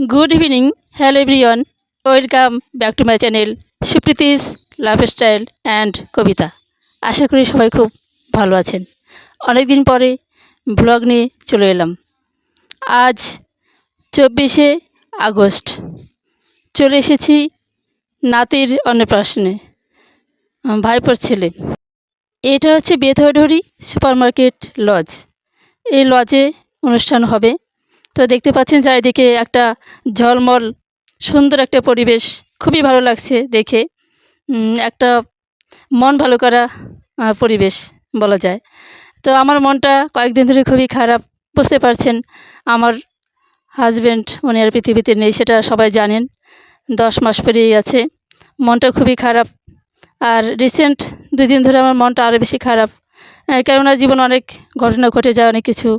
Good evening, hello everyone. Welcome back to my channel Supriti's lifestyle and Kabita. আশা করি সবাই খুব ভালো আছেন। অনেক দিন পরে ব্লগ নিয়ে চলে এলাম। আজ চব্বিশে আগস্ট। চলে এসেছি নাতির অন্নপ্রাশনে ভাইপোর ছেলে। এটা হচ্ছে বেথরডহরি সুপার মার্কেট লজ। এই লজে অনুষ্ঠান হবে তো দেখতে পাচ্ছেন চারিদিকে একটা ঝলমল, সুন্দর একটা পরিবেশ, খুবই ভালো লাগছে দেখে। একটা মন ভালো করা পরিবেশ বলা যায়। তো আমার মনটা কয়েকদিন ধরে খুবই খারাপ, বুঝতে পারছেন। আমার হাজব্যান্ড উনি আর পৃথিবীতে নেই, সেটা সবাই জানেন। দশ মাস পেরিয়ে গেছে মনটা খুবই খারাপ। আর রিসেন্ট দুই দিন ধরে আমার মনটা আরও বেশি খারাপ। কেননা জীবন অনেক ঘটনা ঘটে যায়, অনেক কিছু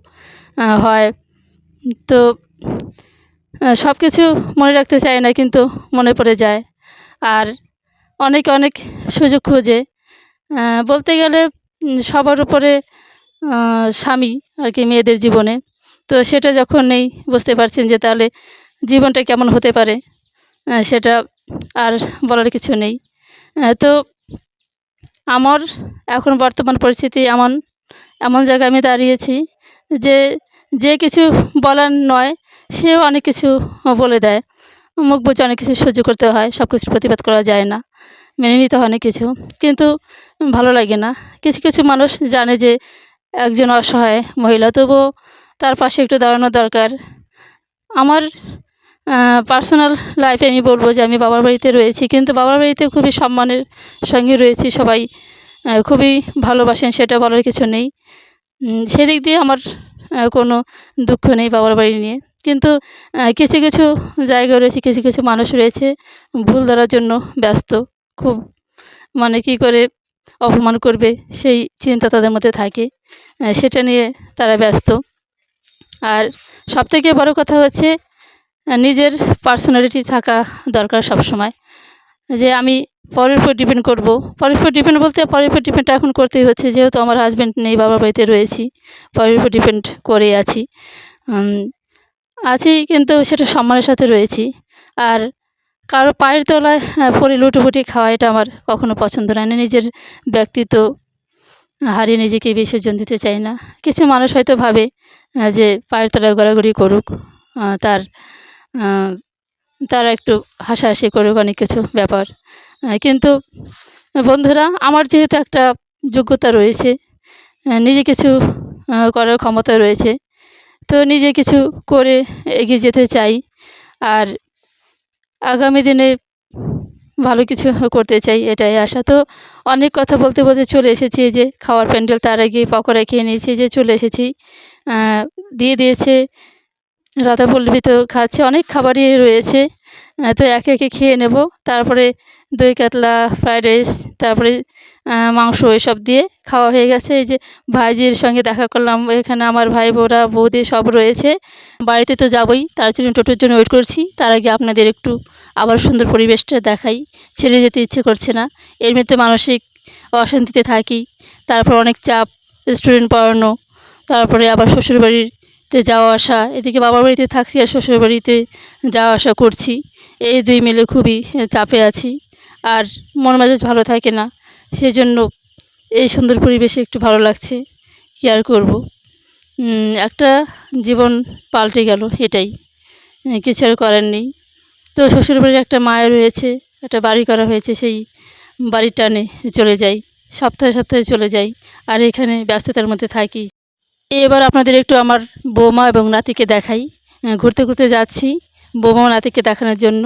হয়। তো সব কিছু মনে রাখতে চায় না কিন্তু মনে পড়ে যায়। আর অনেকে, অনেক সুযোগ খোঁজে। বলতে গেলে সবার উপরে স্বামী আর কি মেয়েদের জীবনে। তো সেটা যখন নেই, বুঝতে পারছেন যে তাহলে জীবনটা কেমন হতে পারে? সেটা আর বলার কিছু নেই। তো আমার এখন বর্তমান পরিস্থিতি এমন এমন জায়গায় আমি দাঁড়িয়েছি যে যে কিছু বলার নয়, সেও অনেক কিছু বলে দেয়। মুখ বুঝে অনেক কিছু সহ্য করতে হয় সব কিছু প্রতিবাদ করা যায় না, মেনে নিতে হয় অনেক কিছু। কিন্তু ভালো লাগে না। কিছু কিছু মানুষ জানে যে একজন অসহায় মহিলা, তবুও তার পাশে একটু দাঁড়ানো দরকার। আমার পার্সোনাল লাইফে আমি বলব যে আমি বাবার বাড়িতে রয়েছি, কিন্তু বাবার বাড়িতে খুবই সম্মানের সঙ্গে রয়েছি সবাই। খুবই ভালোবাসেন, সেটা বলার কিছু নেই। সেদিক দিয়ে আমার কোনো দুঃখ নেই বাবার বাড়ি নিয়ে। কিন্তু কিছু কিছু জায়গা রয়েছে, কিছু কিছু মানুষ রয়েছে ভুল ধরার জন্য ব্যস্ত। খুব মানে কী করে অপমান করবে সেই চিন্তা তাদের মধ্যে থাকে। সেটা নিয়ে তারা ব্যস্ত। আর সবথেকে বড় কথা হচ্ছে নিজের পার্সোনালিটি থাকা দরকার সব সময় যে আমি পরের উপর ডিপেন্ড করব। পরের উপর ডিপেন্ড বলতে পরের উপর ডিপেন্ড এখন করতেই হচ্ছে, যেহেতু আমার হাজব্যান্ড নেই, বাবার বাড়িতে রয়েছি, পরের উপর ডিপেন্ড করে আছি। আছি কিন্তু সেটা সম্মানের সাথে রয়েছি। আর কারও পায়ের তলায় পরে লুটোপুটি খাওয়া এটা আমার কখনো পছন্দ না। নিজের ব্যক্তিত্ব হারিয়ে নিজেকে বিসর্জন দিতে চাই না। কিছু মানুষ হয়তো ভাবে যে পায়ের তলায় গড়াগড়ি করুক তার তারা একটু হাসাহাসি করুক অনেক কিছু ব্যাপার। কিন্তু বন্ধুরা, আমার যেহেতু একটা যোগ্যতা রয়েছে নিজে কিছু করার ক্ষমতা রয়েছে, তো নিজে কিছু করে এগিয়ে যেতে চাই আর আগামী দিনে ভালো কিছু করতে চাই এটাই আশা। তো অনেক কথা বলতে বলতে চলে এসেছি যে খাওয়ার প্যান্ডেল তার আগে পকোড়া খেয়ে নিয়েছি যে চলে এসেছি। দিয়ে দিয়েছে রাধা পল্লবী তো খাচ্ছে, অনেক খাবারই রয়েছে। তো একে একে খেয়ে নেব। তারপরে দই, কাতলা ফ্রায়েড রাইস, তারপরে মাংস এসব দিয়ে খাওয়া হয়ে গেছে। এই যে ভাইজির সঙ্গে দেখা করলাম, এখানে আমার ভাই বোরা বৌদি সব রয়েছে। বাড়িতে তো যাবই, তার জন্য টোটোর জন্য ওয়েট করছি। তার আগে আপনাদের একটু আবার সুন্দর পরিবেশটা দেখাই। ছেড়ে যেতে ইচ্ছে করছে না। এমনিতে মানসিক অশান্তিতে থাকি। তারপর অনেক চাপ, স্টুডেন্ট পড়ানো, তারপরে আবার শ্বশুরবাড়িতে যাওয়া আসা, এদিকে বাবার বাড়িতে থাকছি আর শ্বশুরবাড়িতে যাওয়া আসা করছি। এই দুই মিলে খুবই চাপে আছি আর মন মেজাজ ভালো থাকে না। সেজন্য এই সুন্দর পরিবেশে একটু ভালো লাগছে। কী আর করব? একটা জীবন পাল্টে গেল এটাই। কিছু আর করার নেই। তো শ্বশুরবাড়ির একটা মায়ের রয়েছে, একটা বাড়ি করা হয়েছে, সেই বাড়ির টানে চলে যাই। সপ্তাহে সপ্তাহে চলে যাই আর এখানে ব্যস্ততার মধ্যে থাকি। এবার আপনাদের একটু আমার বৌমা এবং নাতিকে দেখাই। ঘুরতে ঘুরতে যাচ্ছি বৌমা নাতিকে দেখানোর জন্য।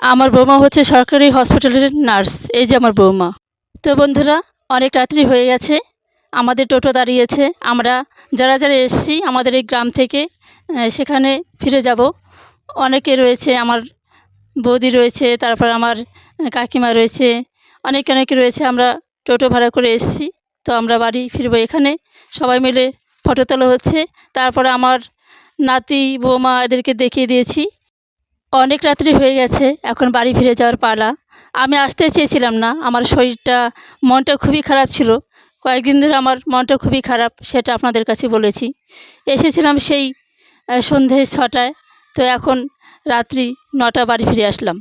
আমার বৌমা হচ্ছে সরকারি হসপিটালের নার্স, এই যে আমার বৌমা। তো বন্ধুরা, অনেক রাত্রি হয়ে গেছে, আমাদের টোটো দাঁড়িয়েছে। আমরা যারা যারা এসেছি আমাদের এই গ্রাম থেকে সেখানে ফিরে যাব। অনেকে রয়েছে, আমার বৌদি রয়েছে, তারপর আমার কাকিমা রয়েছে, অনেক অনেকে রয়েছে। আমরা টোটো ভাড়া করে এসেছি, তো আমরা বাড়ি ফিরবো এখানে। সবাই মিলে ফটো তোলা হচ্ছে। তারপরে আমার নাতি, বৌমা এদেরকে দেখিয়ে দিয়েছি। অনেক রাত্রি হয়ে গেছে, এখন বাড়ি ফিরে যাওয়ার পালা। আমি আসতে চেয়েছিলাম না, আমার শরীরটা, মনটা খুবই খারাপ ছিল। কয়েকদিন ধরে আমার মনটা খুবই খারাপ, সেটা আপনাদের কাছে বলেছি। এসেছিলাম সেই সন্ধে ছটায়, তো এখন রাত্রি নটা বাড়ি ফিরে আসলাম।